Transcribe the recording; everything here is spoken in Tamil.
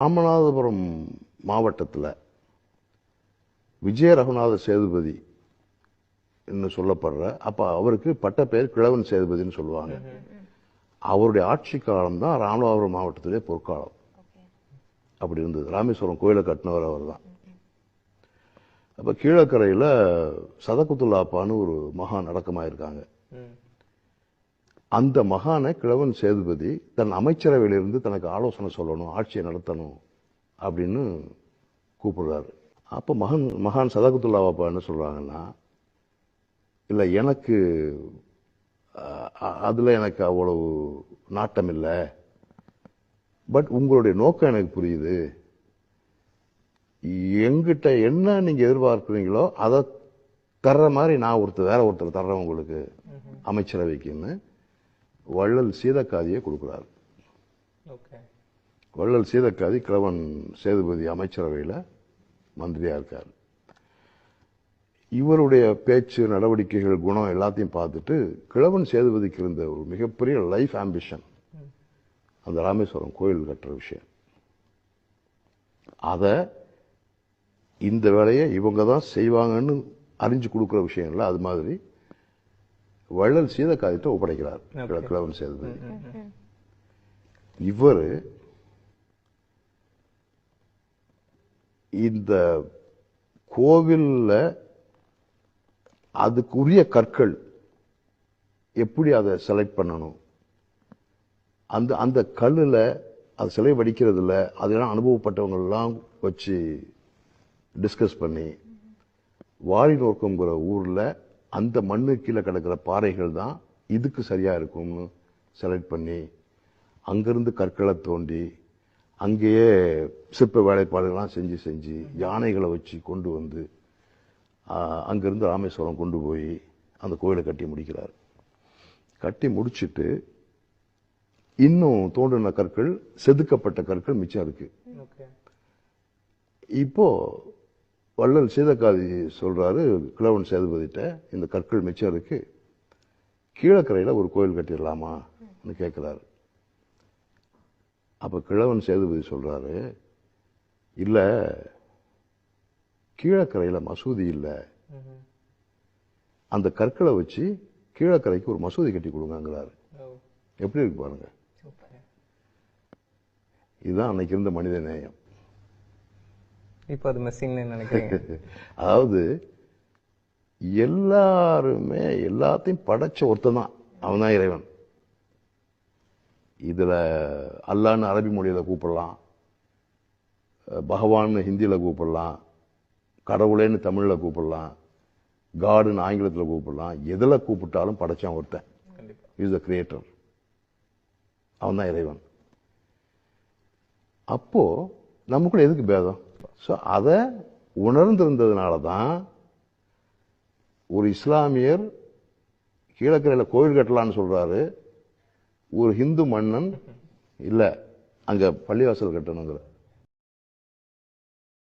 ராமநாதபுரம் மாவட்டத்தில் விஜய ரகுநாத சேதுபதி என்று சொல்லப்படுற அப்போ அவருக்கு பட்ட பேர் கிழவன் சேதுபதின்னு சொல்லுவாங்க. அவருடைய ஆட்சி காலம் தான் ராமநாதபுரம் மாவட்டத்திலே பொற்காலம். அப்படி இருந்தது. ராமேஸ்வரம் கோயிலை கட்டினவர் அவர் தான் அப்போ கீழக்கரையில் சதகுத்துல்லாப்பான்னு ஒரு மகான் அடக்கமாயிருக்காங்க அந்த மகானை கிழவன் சேதுபதி தன் அமைச்சரவையிலிருந்து தனக்கு ஆலோசனை சொல்லணும் ஆட்சியை நடத்தணும் அப்படின்னு கூப்பிடுறாரு. அப்போ மகன் மகான் சதகுத்துல்லாவாப்பா என்ன சொல்றாங்கன்னா இல்லை எனக்கு அதுல எனக்கு அவ்வளவு நாட்டம் இல்லை. பட் உங்களுடைய நோக்கம் எனக்கு புரியுது. எங்கிட்ட என்ன நீங்க எதிர்பார்க்குறீங்களோ அதை தர்ற மாதிரி நான் ஒருத்தர் வேற ஒருத்தர் தர்றேன் உங்களுக்கு அமைச்சரவைக்குன்னு. வள்ளல் சீதக்காதியை கொடுக்குறாரு. வள்ளல் சீதக்காதி கிழவன் சேதுபதி அமைச்சரவையில் மந்திரியா இருக்கார். இவருடைய பேச்சு நடவடிக்கைகள் குணம் எல்லாத்தையும் பார்த்துட்டு கிழவன் சேதுபதிக்கு இருந்த ஒரு மிகப்பெரிய லைஃப் ஆம்பிஷன் அந்த ராமேஸ்வரம் கோயில் கட்டுற விஷயம். அதை இந்த வேலையை இவங்க தான் செய்வாங்கன்னு அறிஞ்சு கொடுக்குற விஷயம் இல்லை அது மாதிரி வள்ளல் சீதக்காதிட்ட ஒப்படைக்கிறார். Okay. கிழவன் சேதுபதி. இவர் இந்த கோவில்ல அதுக்குரிய கற்கள் எப்படி அதை செலக்ட் பண்ணணும்? அந்த அந்த கல்லுல அது சிலை வடிக்கிறதுல அதெல்லாம் அனுபவப்பட்டவங்க எல்லாம் வச்சு டிஸ்கஸ் பண்ணி வாரிநோக்கம்ங்கிற ஊர்ல அந்த மண்ணு கீழே கிடக்கிற பாறைகள் தான் இதுக்கு சரியா இருக்கும்னு செலக்ட் பண்ணி அங்கிருந்து கற்களை தோண்டி அங்கேயே சிற்ப வேலைப்பாடுகள்லாம் செஞ்சு செஞ்சு யானைகளை வச்சு கொண்டு வந்து அங்கிருந்து ராமேஸ்வரம் கொண்டு போய் அந்த கோயிலை கட்டி முடிக்கிறார். கட்டி முடிச்சிட்டு இன்னும் தோன்றின கற்கள் செதுக்கப்பட்ட கற்கள் மிச்சம் இருக்கு. ஓகே இப்போ வள்ளல் சீதக்காதி சொல்றாரு கிழவன் சேதுபதிட்ட இந்த கற்கள் மிச்சம் இருக்கு கீழக்கரையில ஒரு கோயில் கட்டிடலாமான்னு கேட்கிறாரு. அப்ப கிழவன் சேதுபதி சொல்றாரு இல்ல கீழக்கரையில மசூதி இல்ல. அந்த கற்களை வச்சு கீழக்கரைக்கு ஒரு மசூதி கட்டி கொடுங்கங்கிறாரு. எப்படி இருக்கு பாருங்க. இதுதான் அன்னைக்கு இருந்த மனித நேயம். இப்போ அது மிஸ்ஸிங்னு நினைக்கிறீங்க அதாவது எல்லாருமே எல்லாத்தையும் படைச்ச ஒருத்தன் தான் அவன் தான் இறைவன். இதுல அல்லான்னு அரபி மொழியில கூப்பிடலாம். பகவான்னு ஹிந்தியில கூப்பிடலாம். கடவுளேன்னு தமிழ்ல கூப்பிடலாம். காடுன்னு ஆங்கிலத்துல கூப்பிடலாம். எதுல கூப்பிட்டாலும் படைச்சான் ஒருத்தன். இஸ் த கிரியேட்டர் அவன் தான் இறைவன். அப்போ நமக்குள்ள எதுக்கு பேதம்? ஸோ அதை உணர்ந்திருந்ததுனால தான் ஒரு இஸ்லாமியர் கீழக்கரையில் கோயில் கட்டலான்னு சொல்கிறாரு ஒரு ஹிந்து மன்னன் இல்லை அங்கே பள்ளிவாசல் கட்டணுங்கிற.